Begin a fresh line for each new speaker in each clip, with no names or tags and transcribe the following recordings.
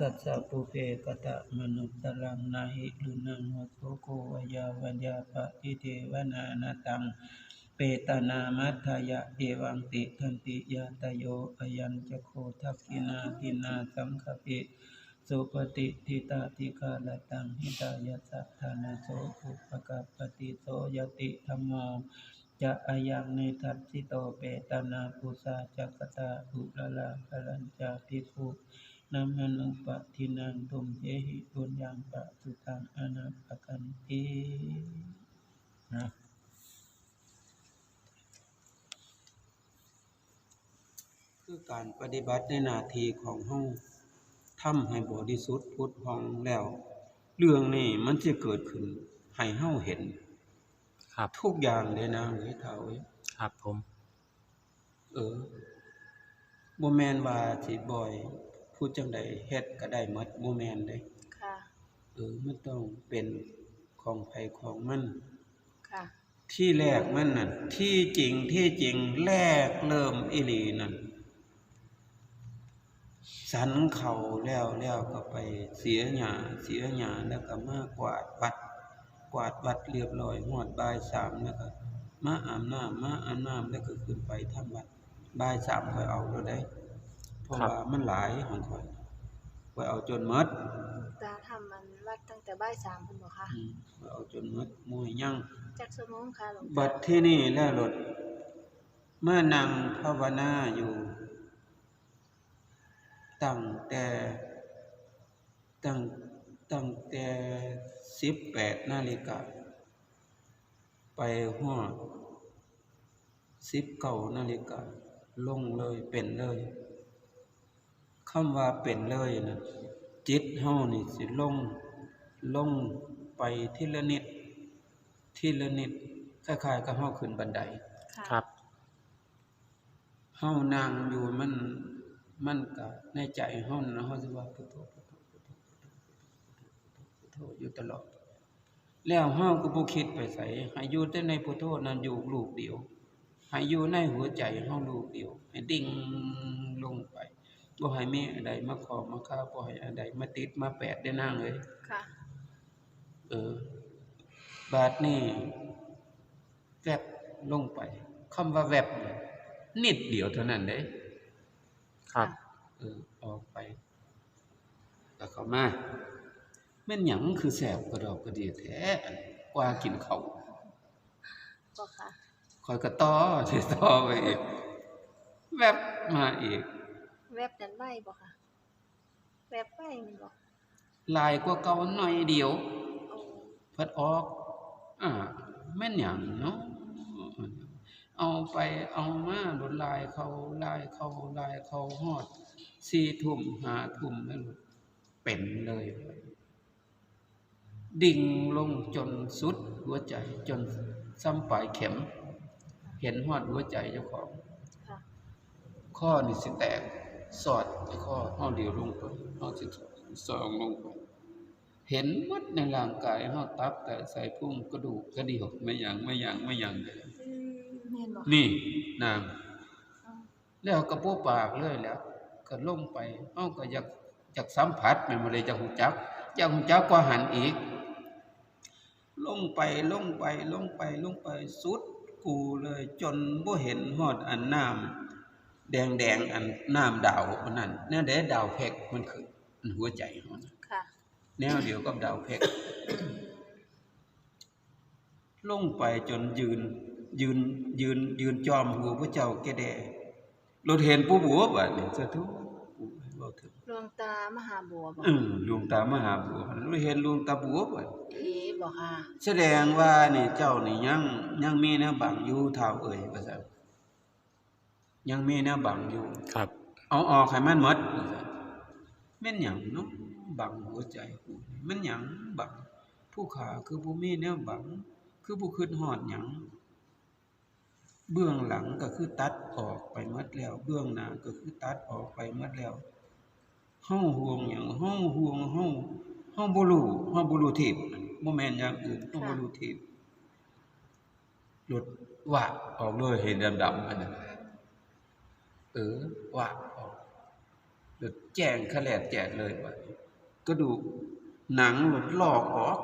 กัสสะปุเพกตะมนุสลังนาหิลุนังวโสโกวยาวัญญาปะทิเทวนานาตังเปตนามัทธายะเอวังติทันติยาตโยอยัญจโคทักขินาทินาสังคปิสุปฏิทิตาติกาลตังหิตายะสัทธานาโสอุปกัปติโสยติธรรมโมจะอายังในทัตสิโตเปตนาปุสาจักตาอุลลาภลัญจาภิกขุ นัมมนุปะทินังตุมเจหิปุญญังปะสุตังอนาปกันตินะคือการปฏิบัติในหน้าที่ของเฮาทำให้บริสุทธิ์พุทธพองแล้ว เรื่องนี้มันจะเกิดขึ้นให้เฮาเห็น
ครับ
ทุกอย่างเลยนะเฮ้ยเฒ่าเอ้ย
ครับผม
เออบ่แม่นว่าสิบ่อย พูดจังใดเฮ็ดก็ได้หมดบ่แม่นเด้
ค่ะ
เออมันต้องเป็นของไผของมัน
ค่ะ
ที่แรกมันน่ะที่จริงที่จริงแรกเริ่มอีหลีนั่นสันเขาแล้วแล้วก็ไปเสียหญ้าเสียหญ้าแล้วก็มากวาดวัด กวาดวัดเรียบร้อยฮอดบ่ายสามแล้วก็มาอาบน้ำมาอาบน้ำแล้วก็ขึ้นไปทำวัดบ่ายสามค่อยเอาแล้วได้ เพราะว่ามันหลายของข่อยข่อยเอาจนหมด
ตาทำมันวัดตั้งแต่บ่ายสามคุณบอกค่ะ
อืมข่อยเอาจนหมดมวยยัง
จักสมงค่ะหลวง
บัดที่นี่แล้วรถเมื่อนั่งภาวนาอยู่ ตั้งแต่ตั้งตั้งแต่สิบแปดนาฬิกาไปหัวสิบเก้านาฬิกาลงเลยเป็นเลย คำว่าเป็นเลยนะจิตเฮานี่สิลงลงไปทีละนิดทีละนิดคล้ายๆกับเฮาขึ้นบันได
ค่ะ
ครับ
เฮานั่งอยู่มันมันก็ในใจเฮานะเฮาสิว่าพุทโธพุทโธพุทโธพุทโธพุทโธพุทโธอยู่ตลอด แล้วเฮาก็บ่คิดไปไสให้อยู่แต่ในพุทโธนั้นอยู่ลูกเดียวให้อยู่ในหัวใจเฮาลูกเดียวให้ดิ่งลงไป บ่ให้มีอะไรมาขอมาค้าบ่ให้อะไรมาติดมาแปดได้นางเอ้ย
ค่ะ
เออ บาดนี้แวบลงไปคำว่าแวบเนี่ยนิดเดียวเท่านั้นเด้
ครับ
เออออกไปก็เข้ามาแม่นหยังคือแสบกระดอกกระเดียแท้อันกว่ากินเขาว
บอกค่ะ
คอยกระต้อสิต่อไปอีกแวบมาอีก
แวบนั้นไหวบอกค่ะ แวบไหวมันบอก
ลายกว่าเก่าหน่อยเดียว
โอ้
เพัดออกอ่าแม่นหยังเนาะเอาไปเอามาลดลายเขาลายเขาลายเขาฮอดสี่ทุ่มห้าทุ่มแล้วหลุดเป็นเลย ดิ่งลงจนสุดหัวใจจนซ้ำปลายเข็ม เห็นฮอดหัวใจเจ้าของ
ค่ะ
ข้อนี่สิแตก สอดไอ้ข้อเฮาเดียวลงไปเฮาสิสองลงไปเห็นหมดในร่างกายเฮาตับแต่ใส่พุงกระดูกกระดิ่งไม่หยังไม่หยังไม่หยังเลย
อืมแม่นบอก
นี่นาง
เอา
แล้วก็ปูปากเลยแหล้วก็ลงไปเฮาก็อยากอยากสัมผัสแม่นบ่เลยอยากฮู้จักอยากฮู้จักก็หันอีก ลงไปลงไปลงไปลงไปสุดกูเลยจนบ่เห็นฮอดอันน้ำ แดงๆอันน้ำดาวอันนั้นแนวใดดาวเพกมันคืออันหัวใจเฮานะ
ค่ะ
แนวเดียวกับดาวเพกลงไปจนยืน ยืนยืนยืนจอมหัวพระเจ้าแก่แดรถเห็นผู้บัวบัดนี้สาธุบ่ถึง
หลวงตามหาบัวบอก
อือหลวงตามหาบัวรถเห็นหลวงตาบัวบัด
เอ๋บอกค่ะ
แสดงว่านี่เจ้านี่ยังยังมีแนวบังอยู่เท่าเอ่ยว่าซั่น ยังมีแนวบังอยู่
ครับ
เอาออกให้มันหมดว่าซั่นแม่นหยังเนาะบังหัวใจกูนี่แม่นหยังบังผู้ขาคือผู้มีแนวบัง คือผู้คิดฮอดหยังเบื้องหลังก็คือตัดออกไปหมดแล้ว เบื้องหน้าก็คือตัดออกไปหมดแล้วเฮาห่วงหยังเฮาห่วงเฮาเฮาบ่รู้เฮาบ่รู้ทิพย์บ่แม่นอย่างอื่นเฮาบ่รู้ทิพย์หลุดว่าออกเลยเห็นดำๆอันนั้น เออว่าออกหลุดแจ้งขะแลดแจกเลยว่ะกระดูกหนังหลุดลอกออก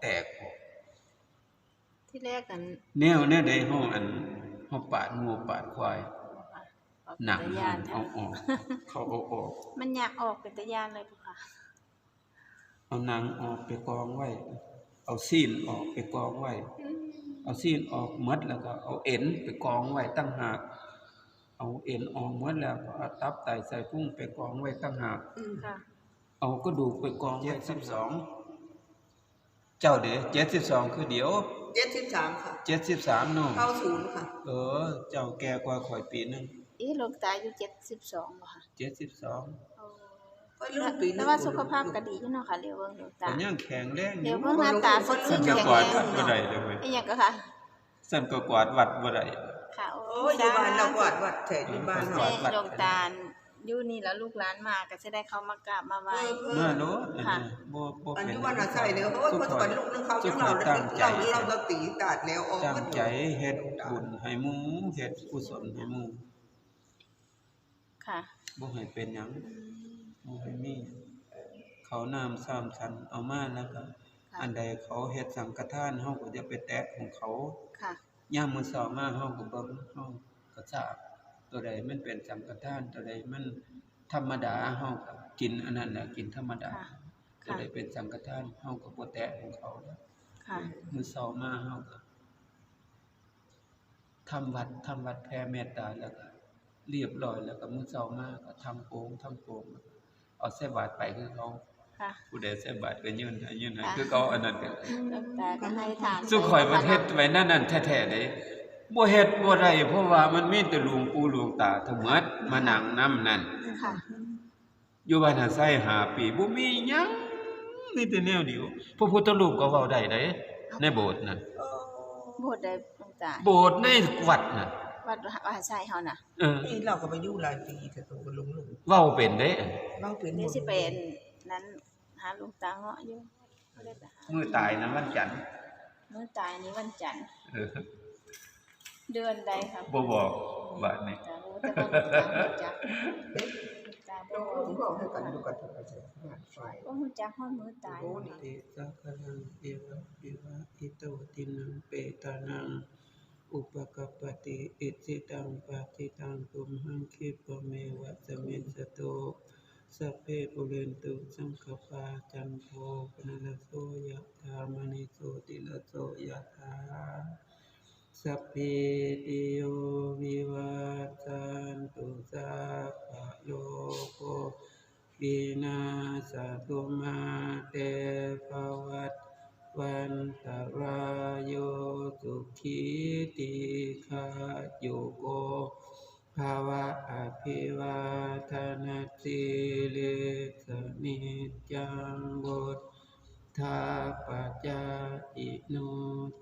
แตกออก
ที่แรกกัน
แนวแนวใดห้องอันห้องปาดงัวปาดควาย
เอา
หนัง
เป็นตะยาน
เอาออกเขาเอาออก
มันอยากออกเป็นตะยานเลยบ่ค่ะ
เอาหนังออกไปกองไว้ เอาซีนออกไปกองไว้ เอาซีนออกหมดแล้วก็เอาเอ็นไปกองไว้ตั้งหาก เอาเอ็นออกหมดแล้วก็เอาตับไตใส่พุงไปกองไว้ตั้งหาก
ค่ะ
เอากระดูกไปกองไว้สิบสองเจ้าเด้เจ็ดสิบสองคือเดี๋ยว
เจ็ดสิบสามค่ะ
เจ็ดสิบสามเนาะ
เข้าศูนย์ค่ะ
เออ เจ้าแก่กว่าข่อยปีหนึง
อีหลวงตาอายุ72บ่ค่ะ
เจ็ดสิบสอง
โอ้
ก็เรื่องปีหนึง
แต่ว่าสุขภาพก็ดีอยู่เนาะค่ะเดี๋ยวเบิ่งหลวงตา
แต่ยังแข็งแรงอ
เดี๋ยว
ยู่
เบิ่งหน้าตาสด
สั่น
ชื่น
ก็
แข็ง
กวาด
แรง
วัดบ่ได้เลยเว้ย
อีหยังก็ค่ะ
สั่นก็กวาดวัดบ่ได้
ค่ะ
โอ้ยอยู่บ้านเรากวาดวัดแถอยู่บ้าน
ใช่
เรา
หลวงตาอยู่นี่แล้วลูกหลานมาก็จะได้เข้ามากราบมาไหว้
เออ
เมื่อโลดอัน
ค่ะ
นี้บ่บ่
อัน
เป็น
นี้วันอาศัยเนี่ยเพราะว่าคนสวรรค์ลูกนึงเขาจังเราเราเราเราตีตาดแล้วออก
ตั้งใจเฮ็ดบุญให้หมู่เฮ็ดกุศลให้หมู่
ค่ะ
บ่ให้เป็นหยังบ่ให้มีเขาวน้ำสามชั้นเอามาแล้วก็
ค่ะ
อันใดเขาเฮ็ดสังฆทานเฮาก็อย่าไปแตะของเขา
ค่ะ
ยามมื้อเช้ามาเฮาก็เบิ่งเฮาก็ทราบตัวใดมันเป็นสังฆทาน ตัวใดมันธรรมดาเฮาก็กินอันนั้นแหละกินธรรมดา
ค่ะ
ตัวใดเป็นสังฆทานเฮาก็บ่แตะของเขาแล้ว
ค่ะ
มื้อเช้ามาเฮาก็ทำวัดทำวัดแผ่เมตตาแล้วก็เรียบร้อยแล้วก็มื้อเช้ามาก็ทำโปงทำโปงเอาใส่บาตรไปคือเขา
ค่ะ
ผู้ใดใส่บาตรก็ยื่นให้ยื่นให้
ค่ะ
คือเขาอันนั้นก็
หลวงตาก็ให้ทาน
สุข่อยประเทศไว้นั่นนั่นแท้ๆเด้บ่เฮ็ดบ่ได้เพราะว่ามันมีแต่หลวงปู่หลวงตาทั้งหมดมานั่งนํนั่น
ค่ะ
อยู่บ้านหาไส้หาปีบ่มีหยังมีแต่แนวเดียวพระพุทธรูปก็เว้าได้เด้ในโบสถ์นั่น
โบสถ์ใดหลวงตา
โบสถ์ในวัดน่ะ
วัดมหาชัยเฮาน่ะ
เออ
นี่เราก็ไปอยู่หลายปีแต่ตัวลุงลุง
เว้าเป็นเด้
เราเป็น
เดี๋ยวสิเป็น นั้น หาหลวงตาเงาะอยู่บ่ได้ไปหา
มื้อตายนะวันจันทร์
มื้อตายนี้วันจันทร์
เออ
เดือนใดครับ
บ่บอกว่านี่
ตารู้แต่ว่าหลวงตารู้จักตาบ่
เรา
รู้
ถึงบอกให้กันอยู่กันเถอะไฟ
บ่รู้จักฮอดมื้อตาย
โอ้นี่
เตสักขังเอวะเอวะอิโตตินังเปตานัง อุปกปปติอิสิตังปะติตังตุมหังคิปะเมวะสะมิสสตุ สัพเพปุเรนตุสังคปาจันโทปนรสโสยะธามณิโสติลโสยะธาสัพเพติโยวิวัตสันตุสัพพโลกโควินาศตุมาเตภวัตวันตรายโยสุขีติขาโยโก ภาวะอภิวาทนาสิเลสนิจังวุธาปัจจาอิโน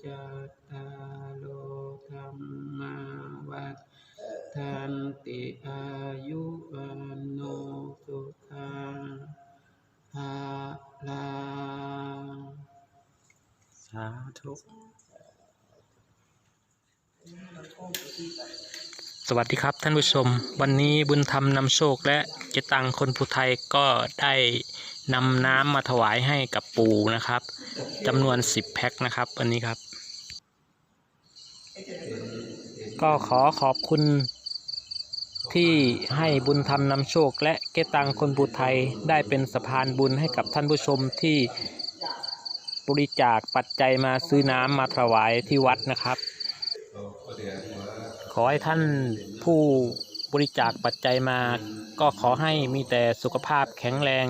จัตตาโลธรรมาวัฏทันติอายุวันโนสุขังภาลัง
สาธุ สวัสดีครับท่านผู้ชม วันนี้บุญธรรมนำโชคและเจตังคนผู้ไทยก็ได้นำน้ำมาถวายให้กับปู่นะครับจำนวน 10 แพ็คนะครับ วันนี้ครับ ก็ขอขอบคุณที่ให้บุญธรรมนำโชค และเกตังคนผู้ไทยได้เป็นสะพานบุญให้กับท่านผู้ชมที่บริจาคปัจจัยมาซื้อน้ำมาถวายที่วัดนะครับ ขอให้ท่านผู้บริจาคปัจจัยมา ก็ขอให้มีแต่สุขภาพแข็งแรง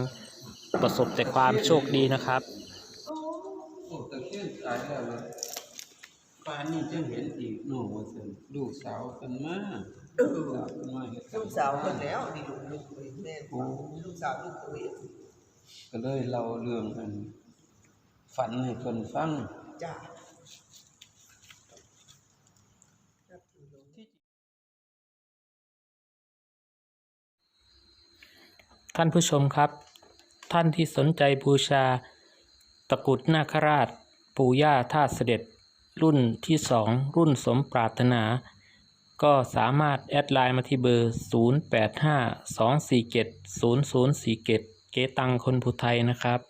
ประสบแต่ความโชคดีนะครับ
โอ้ตะเคียนตายแล้วเลยป่านนี้จังเห็นอีกโน่ว่าซั่นลูกสาวเพิ่นมา
เออ
ลูกสาวเพิ่นมาเฮ็ด
ลูกสาวคนแล้วนี่ลูกลูกแม่ลูกสาวลูกคุย
ก็เลยเล่าเรื่องอันฝันให้เพิ่นฟัง
จ้า
ท่านผู้ชมครับ ท่านที่สนใจบูชา ตะกุดนาคราช ปู่ย่าท่าเสด็จ รุ่นที่สองรุ่นสมปรารถนา ก็สามารถแอดไลน์มาที่เบอร์ 0852470047 เกตังคนผู้ไทยนะครับ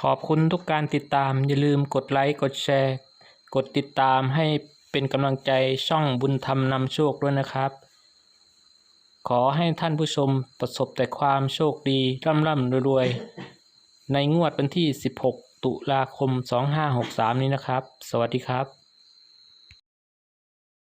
ขอบคุณทุกการติดตามอย่าลืมกดไลค์กดแชร์ กดติดตามให้เป็นกำลังใจช่องบุญธรรมนำโชคด้วยนะครับ ขอให้ท่านผู้ชมประสบแต่ความโชคดี ร่ำร่ำรวยๆ ในงวดวันที่ 16 ตุลาคม 2563 นี้นะครับ สวัสดีครับ